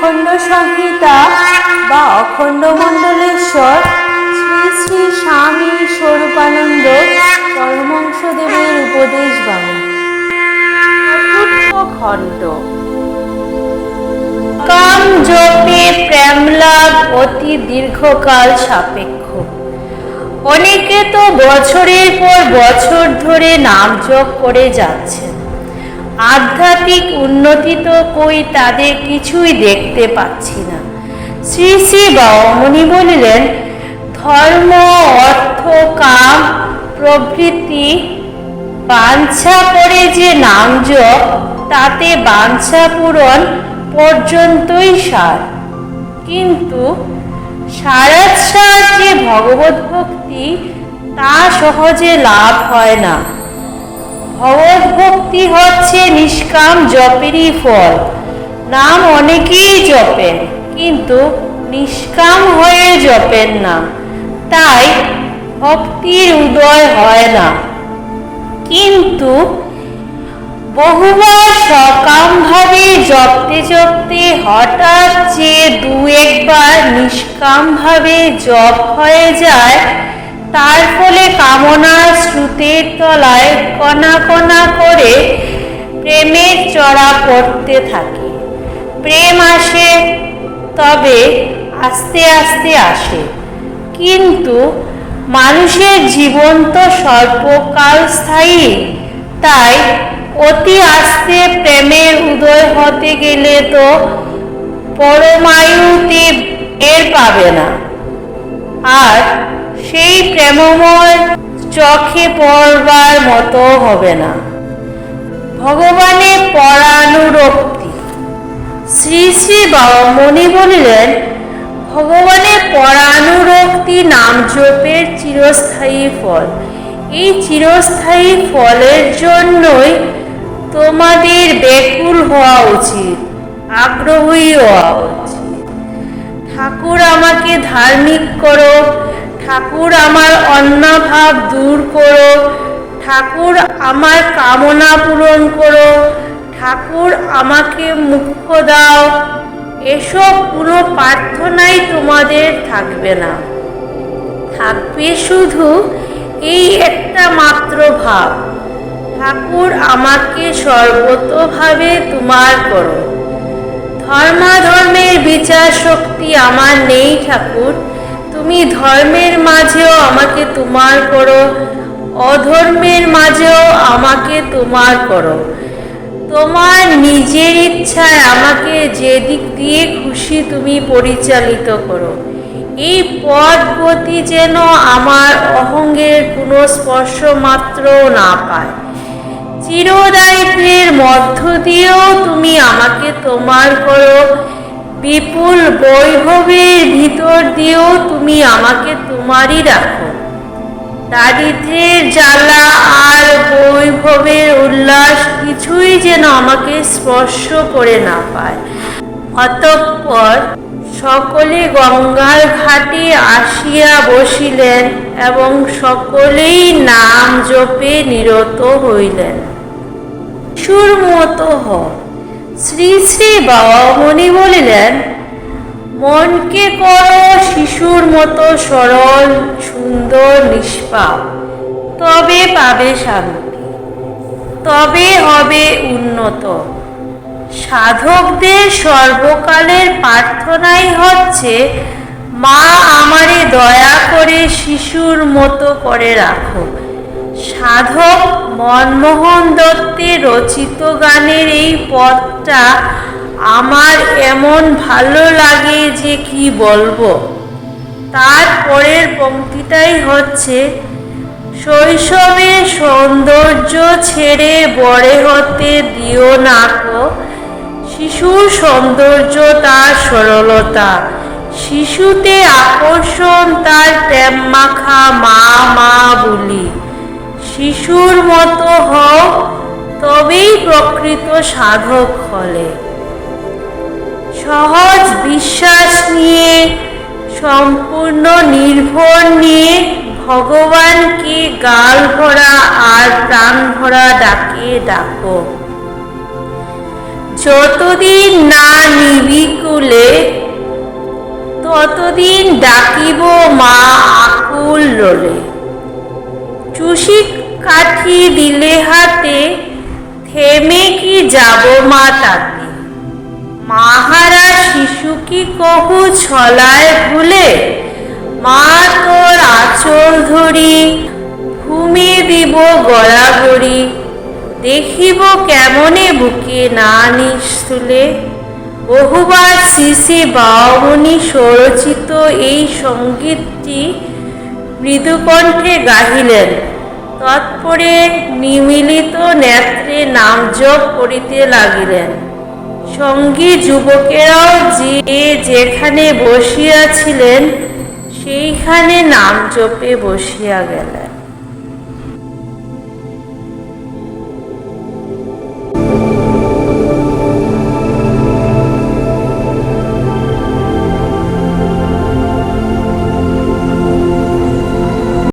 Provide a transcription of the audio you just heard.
অখণ্ড সংহিতা বা অখণ্ড মণ্ডলেশ্বর, শ্রী শ্রী স্বামী স্বরূপানন্দ পরমংসদেবের উপদেশ বাণী। খণ্ড কাম জপে প্রেম লাভ অতি দীর্ঘকাল সাপেক্ষ। অনেকে তো বছরের পর বছর ধরে নাম জপ করে যাচ্ছেন। আধ্যাত্মিক উন্নতি তো কই তাদের কিছুই দেখতে পাচ্ছি না। শ্রী শ্রী বাবামণি বলিলেন, ধর্ম, অর্থ, কাম প্রভৃতি বাঞ্ছা করে যে নাম জপ তাতে বাঞ্ছা পূরণ পর্যন্তই সার। কিন্তু সারাৎসার যে ভগবত ভক্তি তা সহজে লাভ হয় না। ভগবত ভক্তি হচ্ছে নিষ্কাম জপেরই ফল। নাম অনেকেই জপেন, কিন্তু নিষ্কাম হয়ে জপেন না। তাই ভক্তির উদয় হয় না। কিন্তু বহুবার সকামভাবে জপতে জপতে হঠাৎ যে দু একবার নিষ্কামভাবে জপ হয়ে যায়, তার ফলে কামনার স্রোতের তলায় কণা কণা করে প্রেমের চড়া পড়তে থাকে। প্রেম আসে, তবে আস্তে আস্তে আসে। কিন্তু মানুষের জীবন তো স্বল্পকাল স্থায়ী। তাই অতি আস্তে প্রেমের উদয় হতে গেলে তো পরমায়ুতে এর পাবে না। আর সেই প্রেমময় চোখে পড়বার মতো হবে না। ভগবানের পরানুরক্তি। শ্রী শ্রী বাবামণি বলিলেন, ভগবানের পরানুরক্তি নাম জপের চিরস্থায়ী ফল। এই চিরস্থায়ী ফলের জন্যই তোমাদের ব্যাকুল হওয়া উচিত আগ্রহী হওয়া উচিত। ঠাকুর আমাকে ধার্মিক করো ঠাকুর আমার অন্নাভাব দূর করো, ঠাকুর আমার কামনা পূরণ করো, ঠাকুর আমাকে মুখ্য দাও। এসব কোনো প্রার্থনাই তোমাদের থাকবে না। থাকবে শুধু এই একটা মাত্র ভাব, ঠাকুর আমাকে সর্বতভাবে তোমার করো। ধর্মাধর্মের বিচার শক্তি আমার নেই ঠাকুর তুমি ধর্মের মাঝেও আমাকে তোমার করো, অধর্মের মাঝেও আমাকে তোমার করো। তোমার নিজের ইচ্ছায় আমাকে যে দিক দিয়ে খুশি তুমি পরিচালিত করো। এই পথ গতি যেন আমার অহঙ্গের কোনো স্পর্শ মাত্র না পায়। চিরদারিদ্রের মধ্য দিয়েও তুমি আমাকে তোমার করো বিপুল বৈভবের ভিতর দিয়েও তুমি আমাকে তোমারই রাখো। দারিদ্রের জ্বালা আর বৈভবের উল্লাস কিছুই যেন আমাকে স্পর্শ করে না পায়। অতঃপর সকলে গঙ্গার ঘাটে আসিয়া বসিলেন এবং সকলেই নাম জপে নিরত হইলেন। সুর মতো হ শ্রী শ্রী বাবা বাবামণি বলিলেন, মনকে করো শিশুর মতো সরল, সুন্দর, নিষ্পাপ। তবে পাবে শান্তি। তবে হবে উন্নত। সাধকদের সর্বকালের প্রার্থনাই হচ্ছে, মা আমারে দয়া করে শিশুর মতো করে রাখো। সাধক মনমোহন দত্তের রচিত গানের এই পথটা আমার এমন ভালো লাগে যে কি বলব। তারপরের পংক্তিটাই হচ্ছে, শৈশবে সৌন্দর্য ছেড়ে বড়ে হতে দিও না কো। শিশুর সৌন্দর্য, তার সরলতা। শিশুতে আকর্ষণ, তার প্রেম মাখা মা মা বলি। শিশুর মতো হও, তবেই প্রকৃত সাধক হলে। সহজ বিশ্বাস নিয়ে, সম্পূর্ণ নির্ভর নিয়ে ভগবানকে গাল ভরা আর প্রাণ ভরা ডাকে ডাকো। যতদিন না নিবিকুলে, ততদিন ডাকিব মা আকুল লোলে চুষি কাঠি দিলে হাতে, থেমে কি যাব মা তাতে মাহারা শিশু কি কহু ছলায় ভুলে? মা তোর আঁচল ধরি, ঘুমে দিব গড়াগড়ি দেখিব কেমনে বুকে না নিস্তুলে? বহুবার শ্রী বাউমণি স্বরচিত এই সঙ্গীতটি মৃদুকণ্ঠে গাহিলেন। তৎপরে নিমিলিত নেত্রে নাম জপ করিতে লাগিলেন। সঙ্গী যুবকেরাও যে যেখানে বসিয়াছিলেন, সেইখানে নাম জপে বসিয়া গেলেন।